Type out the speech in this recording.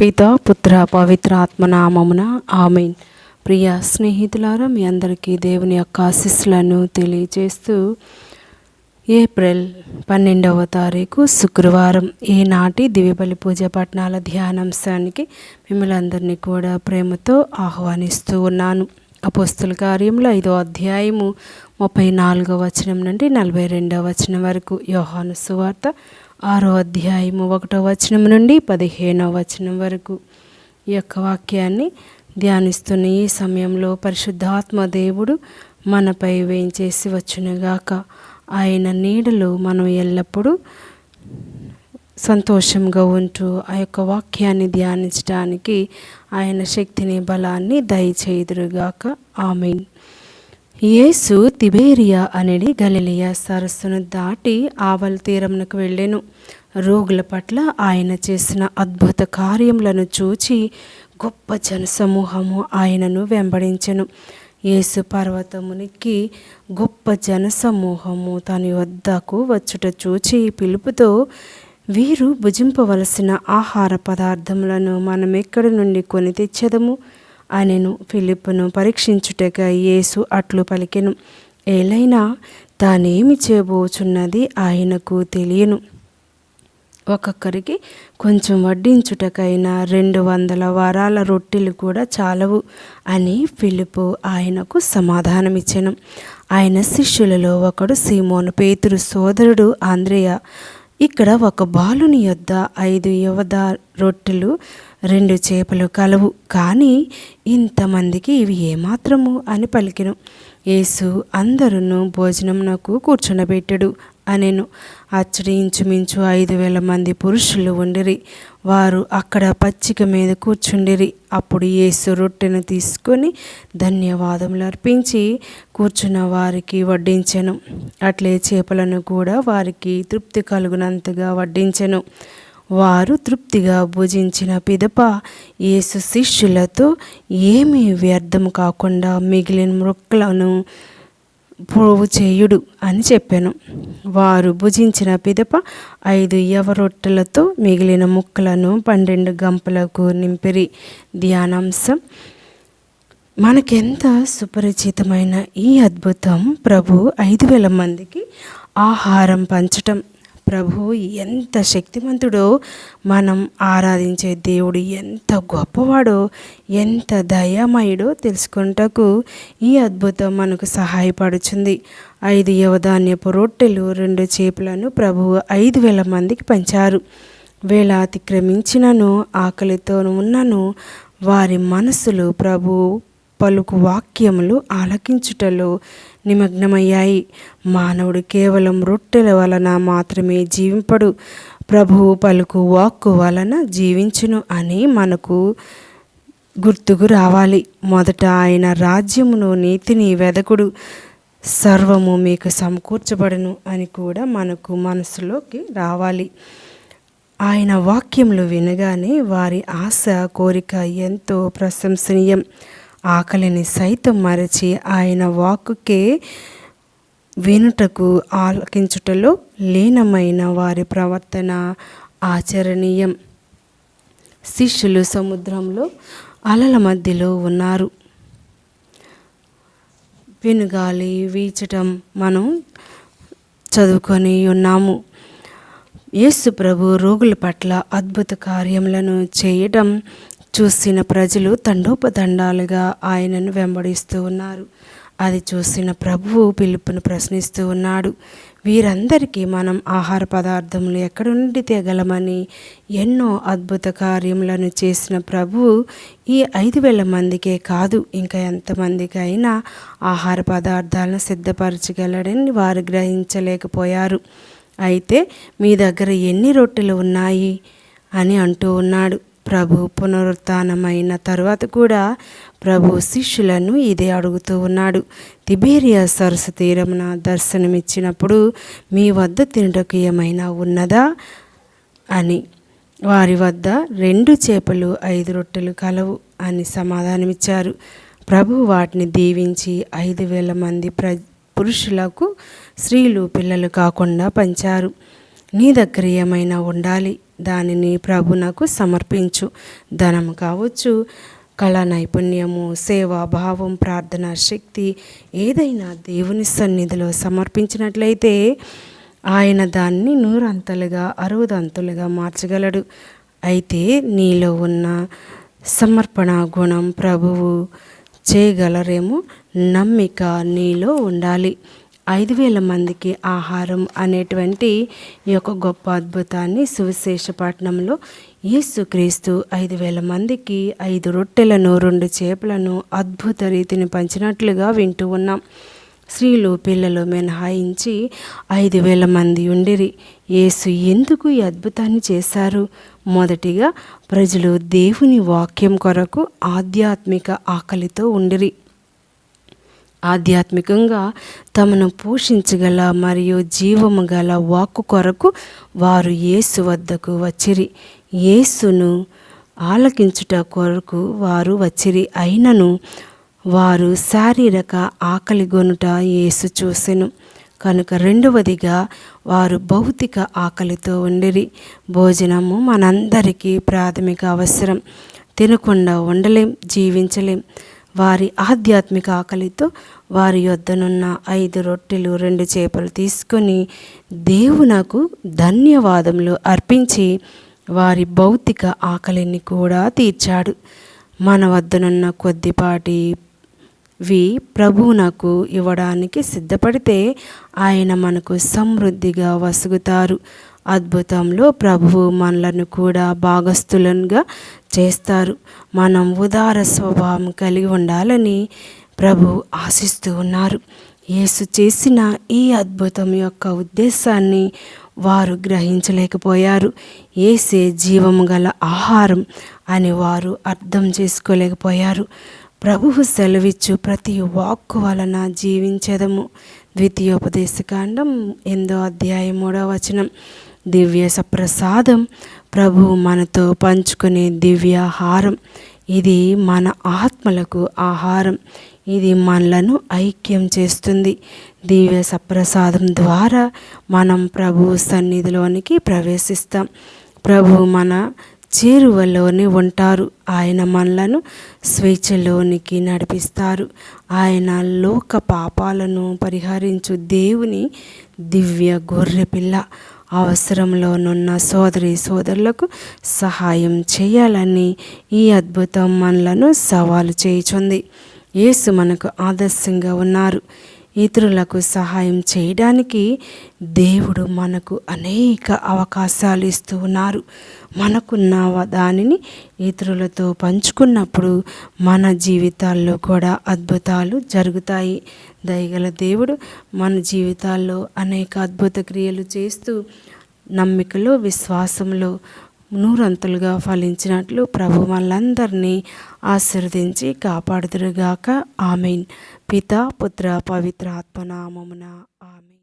పిత పుత్ర పవిత్ర ఆత్మనామమున ఆమెన్. ప్రియ స్నేహితులారా మీ అందరికీ దేవుని యొక్క ఆశీస్సులను తెలియజేస్తూ ఏప్రిల్ పన్నెండవ తారీఖు శుక్రవారం ఈనాటి దివ్యబలి పూజ పట్నాల ధ్యానాంశానికి మిమ్మల్ని అందరినీ కూడా ప్రేమతో ఆహ్వానిస్తూ ఉన్నాను. అపోస్తుల కార్యంలో ఐదో అధ్యాయము ముప్పై నాలుగో వచనం నుండి నలభై రెండవ వచనం వరకు యోహాను సువార్త ఆరో అధ్యాయము ఒకటో వచనం నుండి పదిహేనవ వచనం వరకు ఈ యొక్క వాక్యాన్ని ధ్యానిస్తున్న ఈ సమయంలో పరిశుద్ధాత్మ దేవుడు మనపై వేయించేసి వచ్చునుగాక. ఆయన నీడలో మనం ఎల్లప్పుడూ సంతోషంగా ఉంటూ ఆ యొక్క వాక్యాన్ని ధ్యానించడానికి ఆయన శక్తిని బలాన్ని దయచేయుదురుగాక. ఆమెన్. యేసు తిబేరియా అనేది గలిలియా సరస్సును దాటి ఆవల తీరమునకు వెళ్ళాను. రోగుల పట్ల ఆయన చేసిన అద్భుత కార్యములను చూచి గొప్ప జనసమూహము ఆయనను వెంబడించెను. యేసు పర్వతమునికి గొప్ప జనసమూహము తన వద్దకు వచ్చుట చూచి పిలుపుతో వీరు భుజింపవలసిన ఆహార పదార్థములను మనం ఎక్కడి నుండి కొని తెచ్చదము? అనెను ఫిలిప్పును పరీక్షించుటగా యేసు అట్లు పలికెను. ఏలైనా తానేమి చేయబోచున్నది ఆయనకు తెలియను. ఒక్కొక్కరికి కొంచెం వడ్డించుటకైనా రెండు వందల వారాల రొట్టెలు కూడా చాలవు అని ఫిలిపు ఆయనకు సమాధానమిచ్చెను. ఆయన శిష్యులలో ఒకడు సీమోను పేతురు సోదరుడు ఆంద్రేయ. ఇక్కడ ఒక బాలుని యొద్ద ఐదు యువద రొట్టెలు రెండు చేపలు కలవు. కానీ ఇంతమందికి ఇవి ఏమాత్రము అని పలికెను. యేసు అందరును భోజనంనకు కూర్చునబెట్టడు అనెను. అచ్చడి ఇంచుమించు ఐదు వేల మంది పురుషులు ఉండిరి. వారు అక్కడ పచ్చిక మీద కూర్చుండిరి. అప్పుడు యేసు రొట్టెను తీసుకొని ధన్యవాదములు అర్పించి కూర్చున్న వారికి వడ్డించెను. అట్లే చేపలను కూడా వారికి తృప్తి కలుగునంతగా వడ్డించెను. వారు తృప్తిగా భుజించిన పిదప యేసు శిష్యులతో ఏమీ వ్యర్థం కాకుండా మిగిలిన మొక్కలను పోవు చేయుడు అని చెప్పాను. వారు భుజించిన పిదప ఐదు యవరొట్టెలతో మిగిలిన ముక్కలను పన్నెండు గంపలకు నింపిరి. ధ్యానాంశం. మనకెంత సుపరిచితమైన ఈ అద్భుతం! ప్రభు ఐదు వేల మందికి ఆహారం పంచటం. ప్రభు ఎంత శక్తిమంతుడో. మనం ఆరాధించే దేవుడు ఎంత గొప్పవాడో ఎంత దయామయుడో తెలుసుకుంటకు ఈ అద్భుతం మనకు సహాయపడుతుంది ఐదు యవధాన్యపు రొట్టెలు రెండు చేపలను ప్రభువు ఐదు వేల మందికి పంచారు. వేళ అతిక్రమించినను ఆకలితో ఉన్నను వారి మనసులు ప్రభు పలుకు వాక్యములు ఆలకించుటలో నిమగ్నమయ్యాయి. మానవుడు కేవలం రొట్టెల వలన మాత్రమే జీవింపడు. ప్రభువు పలుకు వాక్కు వలన జీవించును అని మనకు గుర్తుకు రావాలి. మొదట ఆయన రాజ్యమును నీతిని వెదకుడు. సర్వము మీకు సమకూర్చబడను అని కూడా మనకు మనసులోకి రావాలి. ఆయన వాక్యములు వినగానే వారి ఆశ కోరిక ఎంతో ప్రశంసనీయం. ఆకలిని సైతం మరచి ఆయన వాక్కుకే వినుటకు ఆలకించుటలో లీనమైన వారి ప్రవర్తన ఆచరణీయం. శిష్యులు సముద్రంలో అలల మధ్యలో ఉన్నారు. పెనుగాలి వీచటం మనం చదువుకొని ఉన్నాము. యేసు ప్రభు రోగుల పట్ల అద్భుత కార్యములను చేయటం చూసిన ప్రజలు తండోపతండాలుగా ఆయనను వెంబడిస్తూ ఉన్నారు. అది చూసిన ప్రభువు పిలుపును ప్రశ్నిస్తూ ఉన్నాడు. వీరందరికీ మనం ఆహార పదార్థములు ఎక్కడి నుండి తేగలమని ఎన్నో అద్భుత కార్యములను చేసిన ప్రభువు ఈ ఐదు వేల మందికే కాదు ఇంకా ఎంతమందికి అయినా ఆహార పదార్థాలను సిద్ధపరచగలడని వారు గ్రహించలేకపోయారు. అయితే మీ దగ్గర ఎన్ని రొట్టెలు ఉన్నాయి? అని అంటూ ఉన్నాడు. ప్రభు పునరుత్నమైన తర్వాత కూడా ప్రభు శిష్యులను ఇదే అడుగుతూ ఉన్నాడు. తిబేరియా సరస్సు తీరమున దర్శనమిచ్చినప్పుడు మీ వద్ద తినటకు ఏమైనా ఉన్నదా? అని. వారి వద్ద రెండు చేపలు ఐదు రొట్టెలు కలవు అని సమాధానమిచ్చారు. ప్రభు వాటిని దీవించి ఐదు వేల మంది ప్ర పురుషులకు స్త్రీలు పిల్లలు కాకుండా పంచారు. నీ దగ్గర ఏమైనా ఉండాలి? దానిని ప్రభునకు సమర్పించు. ధనం కావచ్చు కళా నైపుణ్యము సేవా భావం ప్రార్థన శక్తి ఏదైనా దేవుని సన్నిధిలో సమర్పించినట్లయితే ఆయన దాన్ని నూరంతలుగా అరవదంతులుగా మార్చగలడు. అయితే నీలో ఉన్న సమర్పణ గుణం ప్రభువు చేయగలరేమో నమ్మిక నీలో ఉండాలి. ఐదు వేల మందికి ఆహారం అనేటువంటి ఈ యొక్క గొప్ప అద్భుతాన్ని సువిశేషపట్నంలో యేసుక్రీస్తు ఐదు వేల మందికి ఐదు రొట్టెలను రెండు చేపలను అద్భుత రీతిని పంచినట్లుగా వింటూ ఉన్నాం. స్త్రీలు పిల్లలు మినహాయించి ఐదు వేల మంది ఉండిరి. యేసు ఎందుకు ఈ అద్భుతాన్ని చేశారు? మొదటిగా ప్రజలు దేవుని వాక్యం కొరకు ఆధ్యాత్మిక ఆకలితో ఉండిరి. ఆధ్యాత్మికంగా తమను పోషించగల మరియు జీవము గల వాక్కు కొరకు వారు యేసు వద్దకు వచ్చిరి. యేసును ఆలకించుట కొరకు వారు వచ్చిరి. అయినను వారు శారీరక ఆకలి గొనుట యేసు చూసెను. కనుక రెండవదిగా వారు భౌతిక ఆకలితో ఉండిరి. భోజనము మనందరికీ ప్రాథమిక అవసరం. తినకుండా ఉండలేం జీవించలేం. వారి ఆధ్యాత్మిక ఆకలితో వారి యొద్దనున్న ఐదు రొట్టెలు రెండు చేపలు తీసుకొని దేవునకు ధన్యవాదములు అర్పించి వారి భౌతిక ఆకలిని కూడా తీర్చాడు. మన వద్దనున్న కొద్దిపాటి వి ప్రభువునకు ఇవ్వడానికి సిద్ధపడితే ఆయన మనకు సమృద్ధిగా వసుగుతారు. అద్భుతంలో ప్రభువు మనలను కూడా భాగస్థులనుగా చేస్తారు. మనం ఉదార స్వభావం కలిగి ఉండాలని ప్రభు ఆశిస్తూ ఉన్నారు. యేసు చేసిన ఈ అద్భుతం యొక్క ఉద్దేశాన్ని వారు గ్రహించలేకపోయారు. ఏసే జీవము గల ఆహారం అని వారు అర్థం చేసుకోలేకపోయారు. ప్రభువు సెలవిచ్చు ప్రతి వాక్కు వలన జీవించదము. ద్వితీయోపదేశకాండం ఎందో అధ్యాయం మూడవ వచనం. దివ్య సప్రసాదం. ప్రభు మనతో పంచుకునే దివ్యాహారం ఇది మన ఆత్మలకు ఆహారం. ఇది మనలను ఐక్యం చేస్తుంది. దివ్య సప్రసాదం ద్వారా మనం ప్రభు సన్నిధిలోనికి ప్రవేశిస్తాం. ప్రభు మన చేరువలోనే ఉంటారు. ఆయన మనలను స్వేచ్ఛలోనికి నడిపిస్తారు. ఆయన లోక పాపాలను పరిహరించు దేవుని దివ్య గొర్రె పిల్ల అవసరంలోనున్న సోదరి సోదరులకు సహాయం చేయాలని ఈ అద్భుతం మనలను సవాలు చేయుచుంది. యేసు మనకు ఆదర్శంగా ఉన్నారు. ఇతరులకు సహాయం చేయడానికి దేవుడు మనకు అనేక అవకాశాలు ఇస్తూ ఉన్నారు. మనకున్న దానిని ఇతరులతో పంచుకున్నప్పుడు మన జీవితాల్లో కూడా అద్భుతాలు జరుగుతాయి. దయగల దేవుడు మన జీవితాల్లో అనేక అద్భుత క్రియలు చేస్తూ నమ్మికలో విశ్వాసంలో నూరంతులుగా ఫలించినట్లు ప్రభు మనందరినీ ఆశీర్వదించి కాపాడుదురుగాక. ఆమెన్. పిత పుత్ర పవిత్ర ఆత్మనామమున ఆమె